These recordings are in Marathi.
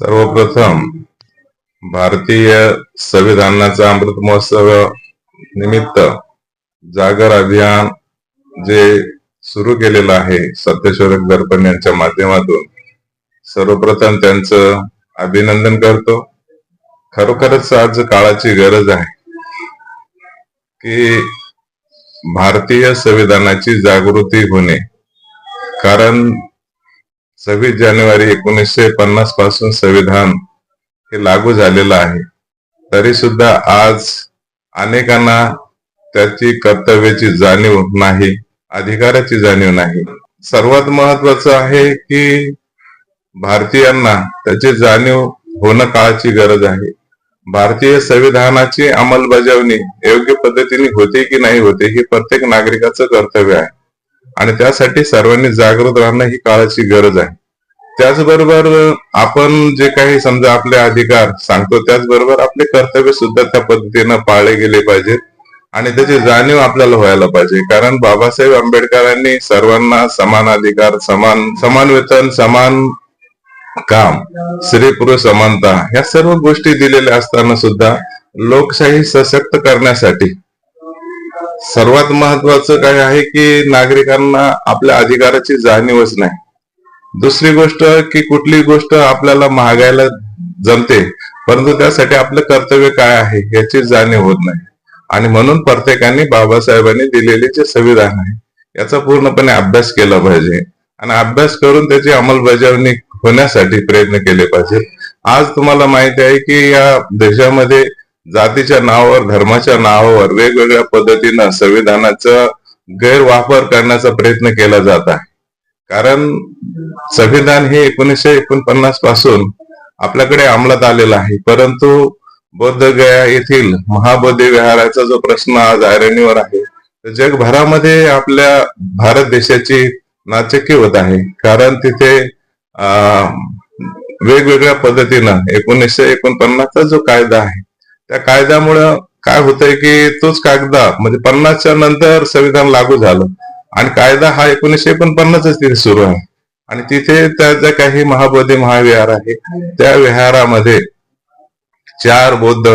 सर्वप्रथम भारतीय संविधानाचा अमृत महोत्सव निमित्त जागर अभियान जे सुरू केलेलं आहे सत्यशोधक दर्पण यांच्या माध्यमातून सर्वप्रथम त्यांचं अभिनंदन करतो. खरोखरच आज काळाची गरज आहे की भारतीय संविधानाची जागृती होणे. कारण सव्वीस जानेवारी एकोणीसशे पन्नासपासून संविधान हे लागू झालेलं आहे. तरी सुद्धा आज अनेकांना त्याची कर्तव्याची जाणीव नाही अधिकाराची जाणीव नाही. सर्वात महत्वाचं आहे की भारतीयांना त्याची जाणीव होणं काळाची गरज आहे. भारतीय संविधानाची अंमलबजावणी योग्य पद्धतीने होते की नाही होते हे प्रत्येक नागरिकाचं कर्तव्य आहे. आणि त्यासाठी सर्वांनी जागृत राहणं ही काळाची गरज आहे. त्याचबरोबर आपण जे काही समजा आपले अधिकार सांगतो त्याचबरोबर आपले कर्तव्य सुद्धा त्या पद्धतीनं पाळले गेले पाहिजेत. आणि त्याची जाणीव आपल्याला व्हायला पाहिजे. कारण बाबासाहेब आंबेडकरांनी सर्वांना समान अधिकार समान समान वेतन समान काम स्त्री पुरुष समानता या सर्व गोष्टी दिलेल्या असताना सुद्धा लोकशाही सशक्त करण्यासाठी सर्वात महत्वाचं काय आहे की नागरिकांना आपल्या अधिकाराची जाणीवच नाही. दुसरी गोष्ट की कुठली गोष्ट आपल्याला महागायला जमते परंतु त्यासाठी आपलं कर्तव्य काय आहे याची जाणीव होत नाही. आणि म्हणून प्रत्येकाने बाबासाहेबांनी दिलेले जे संविधान आहे याचा पूर्णपणे अभ्यास केला पाहिजे. आणि अभ्यास करून त्याची अंमलबजावणी होण्यासाठी प्रयत्न केले पाहिजे आज तुम्हाला माहिती आहे की या देशामध्ये जातीच्या नावावर धर्माच्या नावावर वेगवेगळ्या पद्धतीनं संविधानाचा गैरवापर करण्याचा प्रयत्न केला जात आहे. कारण संविधान हे एकोणीसशे एकोणपन्नासपासून आपल्याकडे अंमलात आलेलं आहे. परंतु बौद्ध गया येथील महाबोधी विहाराचा जो प्रश्न आज ऐरणीवर आहे तर जगभरामध्ये आपल्या भारत देशाची नाचक्की होत आहे. कारण तिथे अं, वेगवेगळ्या पद्धतीनं एकोणीसशे एकोणपन्नासचा जो कायदा आहे त्या कायद्यामुळं काय होतंय की तोच कायदा म्हणजे पन्नासच्या नंतर संविधान लागू झालं. आणि कायदा हा एकोणीसशे एकोणपन्नासच तिथे सुरू आहे. आणि तिथे त्या ज्या काही महाबोधी महाविहार आहे त्या विहारामध्ये चार बौद्ध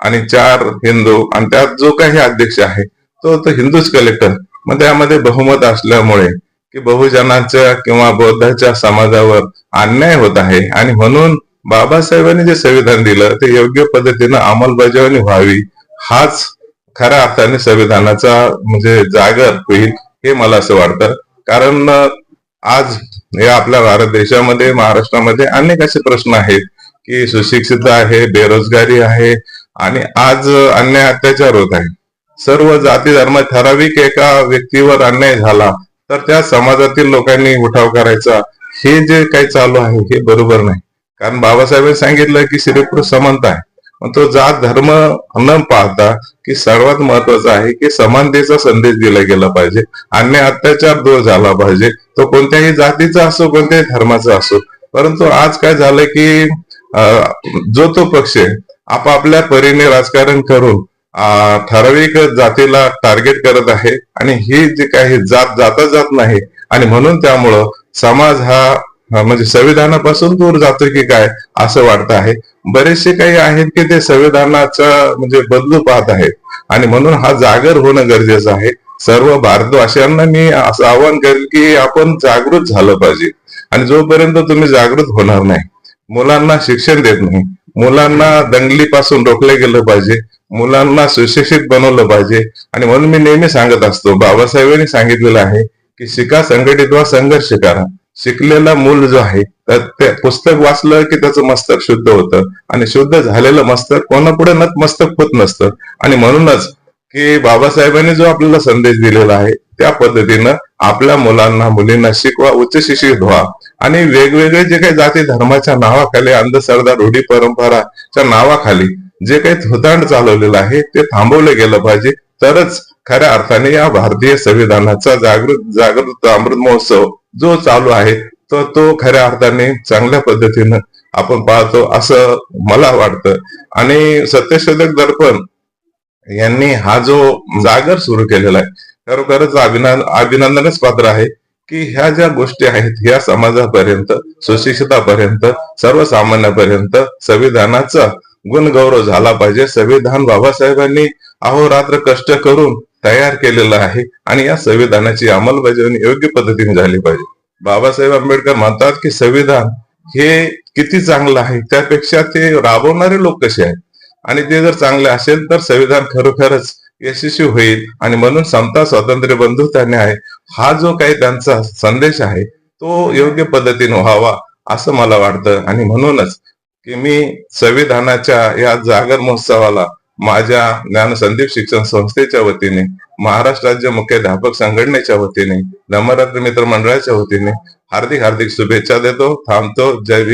आणि चार हिंदू आणि त्यात जो काही अध्यक्ष आहे तो तो हिंदूच कलेक्टर मग त्यामध्ये बहुमत असल्यामुळे की बहुजनाच्या किंवा बौद्धाच्या समाजावर अन्याय होत आहे. आणि म्हणून बाबासाहेबांनी जे संविधान दिलं ते योग्य पद्धतीनं अंमलबजावणी व्हावी हाच खऱ्या अर्थाने संविधानाचा म्हणजे जागर होईल हे मला असं वाटतं. कारण आज या आपल्या भारत देशामध्ये महाराष्ट्रामध्ये अनेक असे प्रश्न आहेत की सुशिक्षित आहे बेरोजगारी आहे आणि आज अन्याय अत्याचार होत आहे. सर्व जाती धर्म ठराविक एका व्यक्तीवर अन्याय झाला तर त्या समाजातील लोकांनी उठाव करायचा हे जे काही चालू आहे हे बरोबर नाही. कारण बाबासाहेबांनी सांगितलं की स्त्री समानता आहे. मग तो जात धर्म न पाहता की सर्वात महत्त्वाचा आहे की समानतेचा संदेश दिला गेला पाहिजे. अन्य अत्याचार दूर झाला पाहिजे. तो कोणत्याही जातीचा असो कोणत्याही धर्माचा असो. परंतु आज काय झालं की जो तो पक्ष आपापल्या परीने राजकारण करून ठराविक जातीला टार्गेट करत आहे. आणि ही जी काही जात जाता जात नाही. आणि म्हणून त्यामुळं समाज हा, म्हणजे संविधानापासून दूर जातो की काय असं वाटतं आहे. बरेचसे काही आहेत की ते संविधानाचा म्हणजे बदलू पाहत आहेत. आणि म्हणून हा जागर होणं गरजेचं आहे. सर्व भारतवासियांना मी असं आवाहन करेल की आपण जागृत झालं पाहिजे. आणि जोपर्यंत तुम्ही जागृत होणार नाही मुलांना शिक्षण देत नाही मुलांना दंगलीपासून रोखले गेलं पाहिजे मुलांना सुशिक्षित बनवलं पाहिजे. आणि म्हणून मी नेहमी सांगत असतो बाबासाहेबांनी सांगितलेलं आहे की शिका संघटित वा संघर्ष करा. शिकलेला मूल जो आहे तर ते पुस्तक वाचलं की त्याचं मस्तक शुद्ध होतं. आणि शुद्ध झालेलं मस्तक कोणापुढे न मस्तक होत नसतं. आणि म्हणूनच की बाबासाहेबांनी जो आपल्याला संदेश दिलेला आहे त्या पद्धतीनं आपल्या मुलांना मुलींना शिकवा उच्च शिक्षित व्हा. आणि वेगवेगळे जे काही जाती धर्माच्या नावाखाली अंधश्रद्धा रूढी परंपराच्या नावाखाली जे काही थोतांड चालवलेलं आहे ते थांबवलं गेलं पाहिजे. तरच खऱ्या अर्थाने या भारतीय संविधानाचा जागृत जागृत अमृत महोत्सव जो चालू आहे तो तो खऱ्या अर्थाने चांगल्या पद्धतीनं आपण पाहतो असं मला वाटतं. आणि सत्यशोधक दर्पण यांनी हा जो जागर सुरू केलेला आहे खरोखरच अभिनंद अभिनंदनच पात्र आहे की ह्या ज्या गोष्टी आहेत ह्या समाजापर्यंत सुशिक्षितापर्यंत सर्वसामान्यापर्यंत संविधानाचा गुणगौरव झाला पाहिजे. संविधान बाबासाहेबांनी अहोरात्र कष्ट करून तयार केलेलं आहे आणि या संविधानाची अंमलबजावणी योग्य पद्धतीने झाली पाहिजे. बाबासाहेब आंबेडकर म्हणतात की संविधान हे किती चांगलं आहे त्यापेक्षा ते राबवणारे लोक कसे आहेत? आणि ते जर चांगले असेल तर संविधान खरोखरच यशस्वी होईल आणि म्हणून समता स्वातंत्र्य बंधुत्वाने आहे हा जो काही त्यांचा संदेश आहे तो योग्य पद्धतीने व्हावा असं मला वाटतं. आणि म्हणूनच की मी संविधानाच्या या जागर महोत्सवाला माझ्या ज्ञान संदीप शिक्षण संस्थेच्या वतीने महाराष्ट्र राज्य मुख्याध्यापक संघटनेच्या वतीने नमरात्र मित्र मंडळाच्या वतीने हार्दिक हार्दिक शुभेच्छा देतो. थांबतो. जय